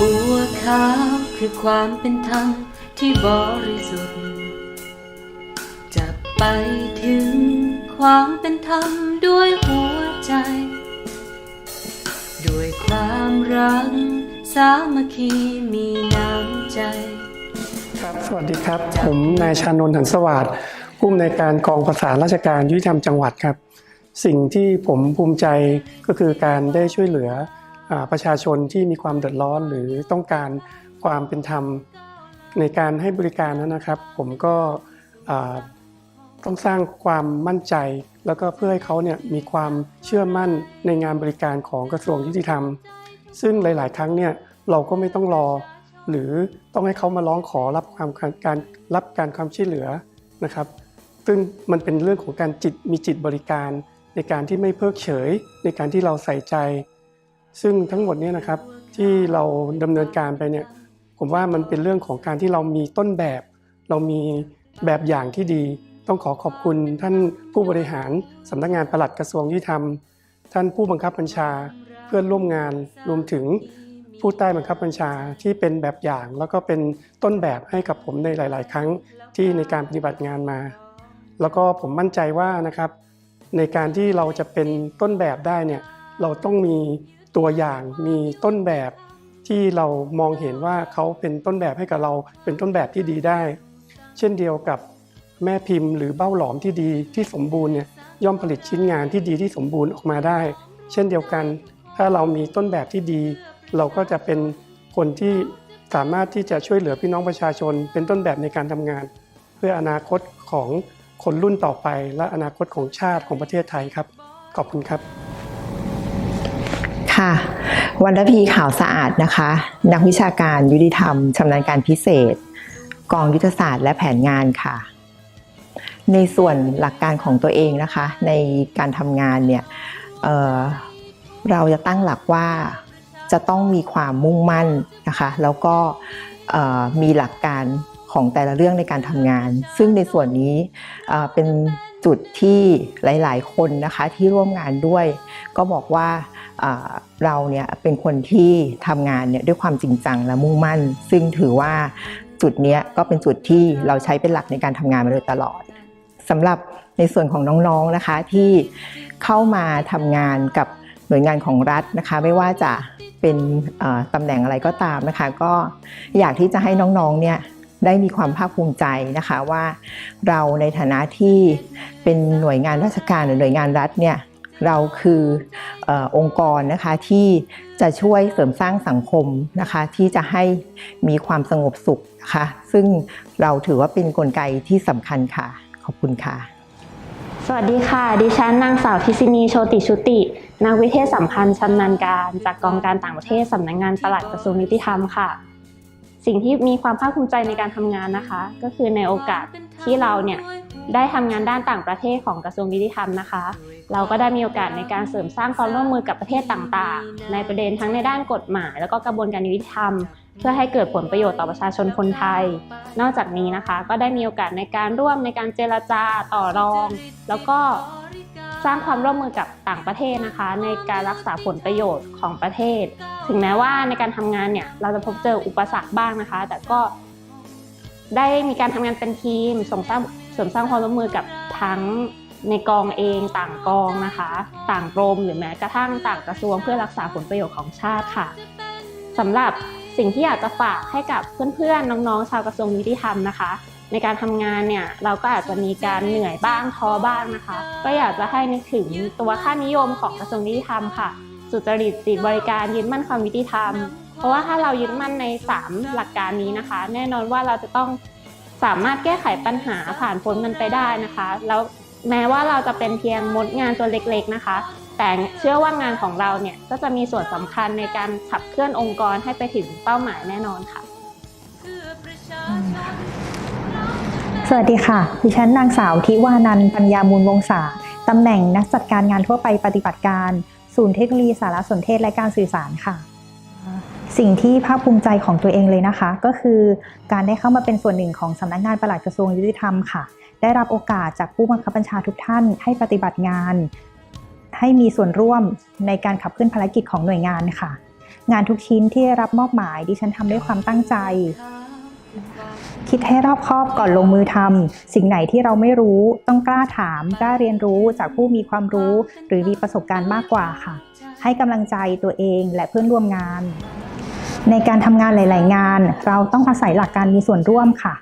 บัวขาวคือความเป็นธรรมที่บริสุทธิ์ จะไปถึงความเป็นธรรมด้วยหัวใจ ด้วยความรัก สามัคคีมีน้ำใจ ครับสวัสดีครับ ผมนายชานนท์หันสวัสดิ์ผู้อำนวยการกองประสานราชการยุติธรรมจังหวัดครับ สิ่งที่ผมภูมิใจก็คือการได้ช่วยเหลือ ประชาชนที่มีความเดือดร้อนหรือต้องการความเป็นธรรมในการให้บริการนั้นนะครับ ผมก็ต้องสร้างความมั่นใจ แล้วก็เพื่อให้เขาเนี่ยมีความเชื่อมั่นในงานบริการของกระทรวงยุติธรรม ซึ่งหลาย ๆ ครั้งเนี่ยเราก็ไม่ต้องรอ หรือต้องให้เขามาร้องขอรับความการรับการความช่วยเหลือนะครับ ซึ่งมันเป็นเรื่องของการจิตมีจิตบริการ ในการที่ไม่เพิกเฉย ในการที่เราใส่ใจ ซึ่งทั้งหมดนี้นะครับที่เราดำเนินการไปเนี่ยผมว่ามันเป็นเรื่องของการที่เรามีต้นแบบ เรามีแบบอย่างที่ดี ต้องขอขอบคุณท่านผู้บริหารสำนักงานปลัดกระทรวงยุติธรรม ท่านผู้บังคับบัญชาเพื่อนร่วมงานรวมถึงผู้ใต้บังคับบัญชาที่เป็นแบบอย่าง แล้วก็เป็นต้นแบบให้กับผมในหลาย ๆ ครั้งที่ในการปฏิบัติงานมา แล้วก็ผมมั่นใจว่านะครับ ในการที่เราจะเป็นต้นแบบได้เนี่ยเราต้องมี ตัวอย่างมีต้นแบบที่เรามองเห็นว่าเขาเป็นต้นแบบให้กับเราเป็นต้นแบบที่ดีได้ เช่นเดียวกับแม่พิมพ์ หรือเบ้าหลอมที่ดีที่สมบูรณ์เนี่ยย่อมผลิตชิ้นงานที่ดีที่สมบูรณ์ออกมาได้ เช่นเดียวกัน ถ้าเรามีต้นแบบที่ดี เราก็จะเป็นคนที่สามารถที่จะช่วยเหลือพี่น้องประชาชน เป็นต้นแบบในการทำงาน เพื่ออนาคตของคนรุ่นต่อไป และอนาคตของชาติของประเทศไทยครับ ขอบคุณครับ ค่ะวรรพีข่าวสะอาดนะคะ นักวิชาการยุติธรรมชำนาญการพิเศษ กองยุทธศาสตร์และแผนงานค่ะ ในส่วนหลักการของตัวเองนะคะ ในการทำงานเนี่ยเเราจะตั้งหลักว่าจะต้องมีความมุ่งมั่นนะคะ แล้วก็มีหลักการของแต่ละเรื่องในการทำงาน ซึ่งในส่วนนี้เเป็น จุดที่หลาย ๆ คนนะคะที่ร่วมงานด้วย ก็บอกว่าเราเนี่ยเป็นคนที่ทำงานเนี่ยด้วยความจริงจังและมุ่งมั่น ซึ่งถือว่าจุดเนี้ยก็เป็นจุดที่เราใช้เป็นหลักในการทำงานมาโดยตลอดสำหรับในส่วนของน้อง ๆ นะคะที่เข้ามาทำงานกับหน่วยงานของรัฐนะคะ ไม่ว่าจะเป็นตำแหน่งอะไรก็ตามนะคะ ก็อยากที่จะให้น้องๆเนี่ย ได้มีความภาคภูมิใจนะคะว่าเราในฐานะที่เป็นหน่วยงานราชการหรือหน่วยงานรัฐเนี่ยเราคือออองค์กรนะคะที่จะช่วยเสริมสร้างสังคมนะคะที่จะให้มีความสงบสุขนะคะซึ่งเราถือว่าเป็นนกลไกที่สำคัญค่ะ ขอบคุณค่ะ สวัสดีค่ะ ดิฉันนางสาวทิศินีโชติชุติ นักวิเทศสัมพันธ์ชำนาญการ จากกองการต่างประเทศสำนักงงานปลัดกระทรวงยุติธรรมค่ะ สิ่งที่มีความภาคภูมิใจในการทำงานนะคะ ก็คือในโอกาสที่เราเนี่ยได้ทำงานด้านต่างประเทศของกระทรวงยุติธรรมนะคะ เราก็ได้มีโอกาสในการเสริมสร้างความร่วมมือกับประเทศต่างๆ ในประเด็นทั้งในด้านกฎหมาย แล้วก็กระบวนการยุติธรรม เพื่อให้เกิดผลประโยชน์ต่อประชาชนคนไทย นอกจากนี้นะคะ ก็ได้มีโอกาสในการร่วมในการเจรจาต่อรอง แล้วก็ สร้างความร่วมมือกับต่างประเทศนะคะ ในการรักษาผลประโยชน์ของประเทศ ถึงแม้ว่าในการทำงานเนี่ยเราจะพบเจออุปสรรคบ้างนะคะ แต่ก็ได้มีการทำงานเป็นทีมส่งสร้างเสริมสร้างความร่วมมือกับทั้งในกองเองต่างกองนะคะ ต่างกรมหรือแม้กระทั่งต่างกระทรวงเพื่อรักษาผลประโยชน์ของชาติค่ะสำหรับสิ่งที่อยากจะฝากให้กับเพื่อนๆ น้องๆ ชาวกระทรวงยุติธรรมนะคะ ในการทำงานเนี่ยเราก็อาจจะมีการเหนื่อยบ้างท้อบ้างนะคะ ก็อยากจะให้นึกถึงตัวค่านิยมของกระทรวงยุติธรรมค่ะ สุจริตจิตบริการยึดมั่นความยุติธรรม เพราะว่าถ้าเรายึดมั่นใน 3 หลักการนี้นะคะ แน่นอนว่าเราจะต้องสามารถแก้ไขปัญหาผ่านพ้นมันไปได้นะคะ แล้วแม้ว่าเราจะเป็นเพียงมดงานตัวเล็กๆนะคะ แต่เชื่อว่างานของเราเนี่ยก็จะมีส่วนสำคัญในการขับเคลื่อนองค์กรให้ไปถึงเป้าหมายแน่นอนค่ะ สวัสดีค่ะ ดิฉันนางสาวทิวานันท์ปัญญามูลวงศาตำแหน่งนักจัดการงานทั่วไปปฏิบัติการ ศูนย์เทคโนโลยีสารสนเทศและการสื่อสารค่ะ สิ่งที่ภาคภูมิใจของตัวเองเลยนะคะ ก็คือการได้เข้ามาเป็นส่วนหนึ่งของสำนักงานปลัดกระทรวงยุติธรรมค่ะ ได้รับโอกาสจากผู้บังคับบัญชาทุกท่านให้ปฏิบัติงาน ให้มีส่วนร่วมในการขับเคลื่อนภารกิจของหน่วยงานค่ะ งานทุกชิ้นที่ได้รับมอบหมายดิฉันทำด้วยความตั้งใจ คิดให้รอบคอบก่อนลงมือทำสิ่งไหนที่เราไม่รู้ต้องกล้าถามกล้าเรียนรู้จากผู้มีความรู้ หรือมีประสบการณ์มากกว่าค่ะ ให้กำลังใจตัวเองและเพื่อนร่วมงาน ในการทำงานหลาย ๆ งาน เราต้องอาศัยหลักการมีส่วนร่วมค่ะ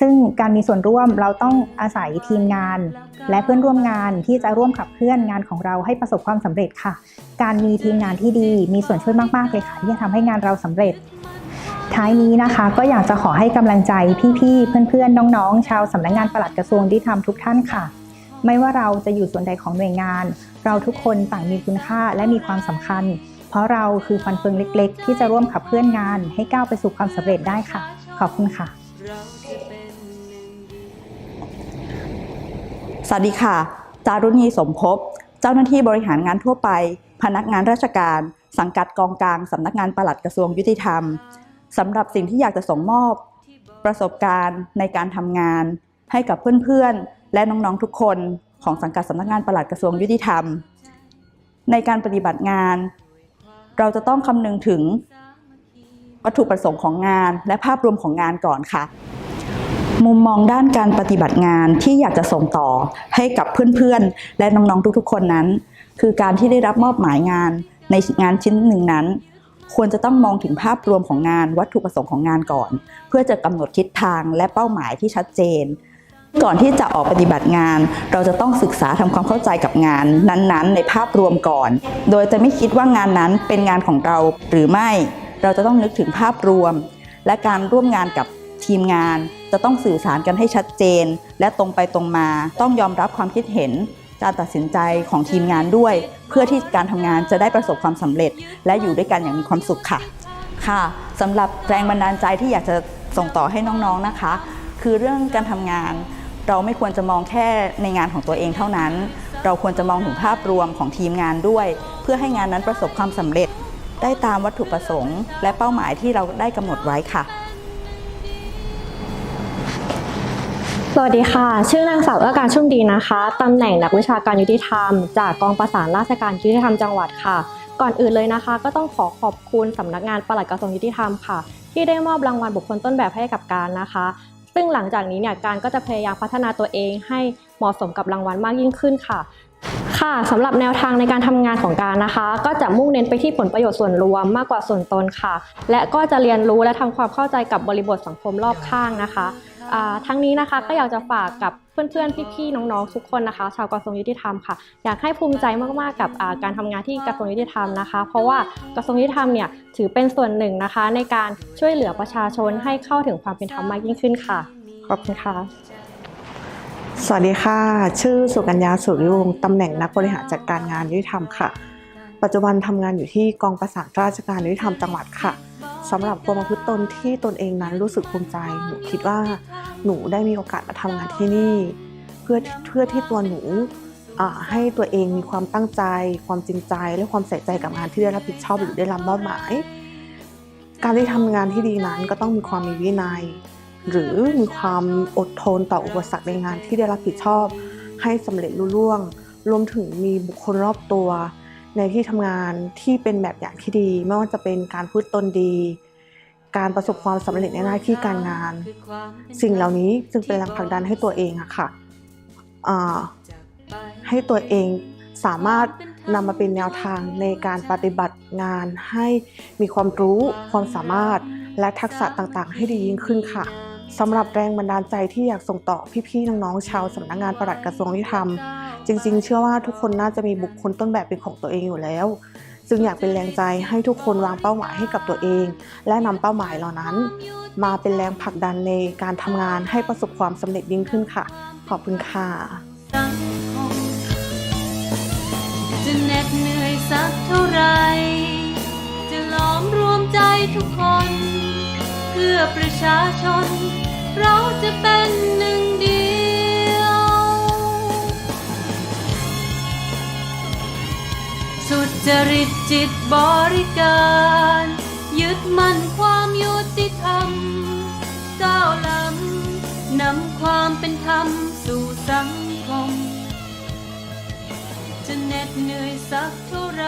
ซึ่งการมีส่วนร่วมเราต้องอาศัยทีมงาน และเพื่อนร่วมงานที่จะร่วมขับเคลื่อนงานของเราให้ประสบความสำเร็จค่ะ การมีทีมงานที่ดีมีส่วนช่วยมาก ๆ เลยค่ะ ที่จะทำให้งานเราสำเร็จ ท้ายนี้นะคะก็อยากจะขอให้กำลังใจพี่ๆ เพื่อนๆ น้องๆ ชาวสำนักงานปลัดกระทรวงที่ทำทุกท่านค่ะ ไม่ว่าเราจะอยู่ส่วนใดของหน่วยงาน เราทุกคนต่างมีคุณค่าและมีความสำคัญ เพราะเราคือฟันเฟืองเล็กๆ ที่จะร่วมขับเคลื่อนงาน ให้ก้าวไปสู่ความสำเร็จได้ค่ะ ขอบคุณค่ะสวัสดีค่ะ จารุณีสมภพ เจ้าหน้าที่บริหารงานทั่วไป พนักงานราชการ สังกัดกองกลางสำนักงานปลัดกระทรวงยุติธรรม สำหรับสิ่งที่อยากจะส่งมอบประสบการณ์ในการทำงาน ให้กับเพื่อนๆ และน้องๆทุกคนของสังกัดสำนักงานปลัดกระทรวงยุติธรรม ในการปฏิบัติงาน เราจะต้องคำนึงถึงวัตถุประสงค์ของงาน และภาพรวมของงานก่อนค่ะ มุมมองด้านการปฏิบัติงานที่อยากจะส่งต่อให้กับเพื่อนๆ และน้องๆทุกๆ คนนั้น คือการที่ได้รับมอบหมายงานในงานชิ้นหนึ่งนั้น ควรจะต้องมองถึงภาพรวมของงานวัตถุประสงค์ของงานก่อน เพื่อจะกำหนดทิศทางและเป้าหมายที่ชัดเจน ก่อนที่จะออกปฏิบัติงาน เราจะต้องศึกษาทำความเข้าใจกับงานนั้นๆ ในภาพรวมก่อน โดยจะไม่คิดว่างานนั้นเป็นงานของเราหรือไม่ เราจะต้องนึกถึงภาพรวม และการร่วมงานกับทีมงาน จะต้องสื่อสารกันให้ชัดเจน และตรงไปตรงมาต้องยอมรับความคิดเห็น การตัดสินใจของทีมงานด้วย เพื่อที่การทำงานจะได้ประสบความสำเร็จ และอยู่ด้วยกันอย่างมีความสุขค่ะ ค่ะสำหรับแรงบันดาลใจที่อยากจะส่งต่อให้น้องๆนะคะ คือเรื่องการทำงาน เราไม่ควรจะมองแค่ในงานของตัวเองเท่านั้น เราควรจะมองถึงภาพรวมของทีมงานด้วย เพื่อให้งานนั้นประสบความสำเร็จ ได้ตามวัตถุประสงค์ และเป้าหมายที่เราได้กำหนดไว้ค่ะ สวัสดีค่ะ ชื่อนางสาวเอื้อการชุ่มดีนะคะ ตำแหน่งนักวิชาการยุติธรรม จากกองประสานราชการยุติธรรมจังหวัดค่ะ ก่อนอื่นเลยนะคะ ก็ต้องขอขอบคุณสำนักงานปลัดกระทรวงยุติธรรมค่ะ ที่ได้มอบรางวัลบุคคลต้นแบบให้กับการนะคะ ซึ่งหลังจากนี้เนี่ยการก็จะพยายามพัฒนาตัวเองให้เหมาะสมกับรางวัลมากยิ่งขึ้นค่ะ ค่ะสำหรับแนวทางในการทำงานของการนะคะ ก็จะมุ่งเน้นไปที่ผลประโยชน์ส่วนรวมมากกว่าส่วนตนค่ะ และก็จะเรียนรู้และทำความเข้าใจกับบริบทสังคมรอบข้างนะคะ ทั้งนี้นะคะก็อยากจะฝากกับเพื่อนๆ พี่ๆ น้องๆ ทุกคนนะคะ ชาวกระทรวงยุติธรรมค่ะ อยากให้ภูมิใจมากๆ กับการทำงานที่กระทรวงยุติธรรมนะคะ เพราะว่ากระทรวงยุติธรรมเนี่ยถือเป็นส่วนหนึ่งนะคะ ในการช่วยเหลือประชาชนให้เข้าถึงความเป็นธรรมมากยิ่งขึ้นค่ะ ขอบคุณค่ะ สวัสดีค่ะ ชื่อสุกัญญาสุริวงศ์ตำแหน่งนักบริหารจัดการงานยุติธรรมค่ะ ปัจจุบันทำงานอยู่ที่กองประสานราชการยุติธรรมจังหวัดค่ะ สำหรับความประพฤติตนที่ตนเองนั้นรู้สึกภูมิใจ หนูคิดว่าหนูได้มีโอกาสมาทำงานที่นี่ เพื่อเพื่อที่ตัวหนูให้ตัวเองมีความตั้งใจ ความจริงใจ และความใส่ใจกับงานที่ได้รับผิดชอบหรือได้รับมอบหมาย การที่ทำงานที่ดีนั้นก็ต้องมีความมีวินัย หรือมีความอดทนต่ออุปสรรคในงานที่ได้รับผิดชอบ ให้สำเร็จลุล่วง รวมถึงมีบุคคลรอบตัว ในที่ทำงานที่เป็นแบบอย่างที่ดี ไม่ว่าจะเป็นการพูดตนดี การประสบความสำเร็จในหน้าที่การงาน สิ่งเหล่านี้จึงเป็นแรงผลักดันให้ตัวเองอะค่ะให้ตัวเองสามารถนำมาเป็นแนวทางในการปฏิบัติงานให้มีความรู้ความสามารถและทักษะต่างๆ ให้ดียิ่งขึ้นค่ะสำหรับแรงบันดาลใจที่อยากส่งต่อพี่ๆน้องๆชาวสำนักงานปลัดกระทรวงยุติธรรม จริงๆ เชื่อว่าทุกคนน่าจะมีบุคคลต้นแบบเป็นของตัวเองอยู่แล้ว จึงอยากเป็นแรงใจให้ทุกคนวางเป้าหมายให้กับตัวเอง และนำเป้าหมายเหล่านั้น มาเป็นแรงผลักดันในการทำงานให้ประสบความสำเร็จยิ่งขึ้นค่ะ ขอบคุณค่ะจะเหน็ดเหนื่อยสักเท่าไร จะล้อมรวมใจทุกคน เพื่อประชาชน เราจะเป็นหนึ่งเดียว จริตจิตบริการ ยึดมั่นความยุติธรรม ก้าวล้ำนำความเป็นธรรมสู่สังคมจะเหน็ดเหนื่อยสักเท่าไหร